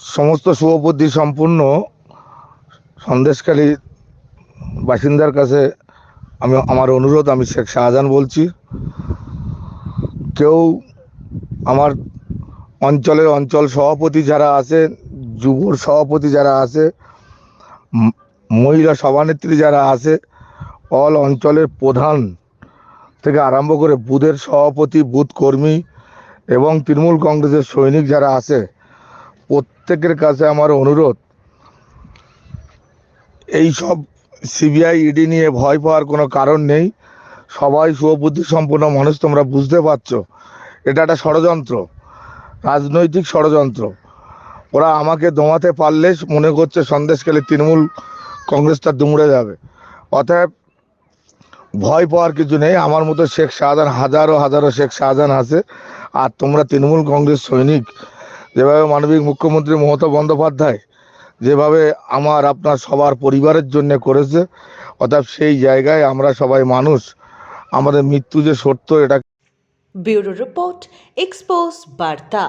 সমস্ত শুভবুদ্ধি সম্পূর্ণ সন্দেশকারী বাসিন্দার কাছে আমি, আমার অনুরোধ, আমি শেখ শাহজাহান বলছি। কেউ আমার অঞ্চলের অঞ্চল সভাপতি যারা আছে যুবর সভাপতি যারা আছে মহিলা সভানেত্রী যারা আছে, অল অঞ্চলের প্রধান থেকে আরম্ভ করে বুথের সভাপতি বুথ কর্মী এবং তৃণমূল কংগ্রেসের সৈনিক যারা আছে প্রত্যেকের কাছে আমার অনুরোধ, এই সব সিবিআই, ইডি নিয়ে ভয় পাওয়ার কোনো কারণ নেই। সবাই শুভবুদ্ধি সম্পন্ন মানুষ, তোমরা বুঝতে পারছ। এটা একটা ষড়যন্ত্র, রাজনৈতিক ষড়যন্ত্র। ওরা আমাকে দমাতে পারলে মনে করছে সন্দেশ সন্দেশকালে তৃণমূল কংগ্রেসটা দুমড়ে যাবে। অতএব ভয় পাওয়ার কিছু নেই। আমার মতো শেখ শাহজাহান, হাজারো হাজারো শেখ শাহজাহান আছে। আর তোমরা তৃণমূল কংগ্রেস সৈনিক যেভাবে মানবিক মুখ্যমন্ত্রী মমতা বন্দ্যোপাধ্যায় যেভাবে আমার, আপনার সবার পরিবারের জন্য করেছে, অর্থাৎ সেই জায়গায় আমরা সবাই মানুষ, আমাদের মৃত্যু যে সত্য, এটা ব্যুরো রিপোর্ট, এক্সপোজ বার্তা।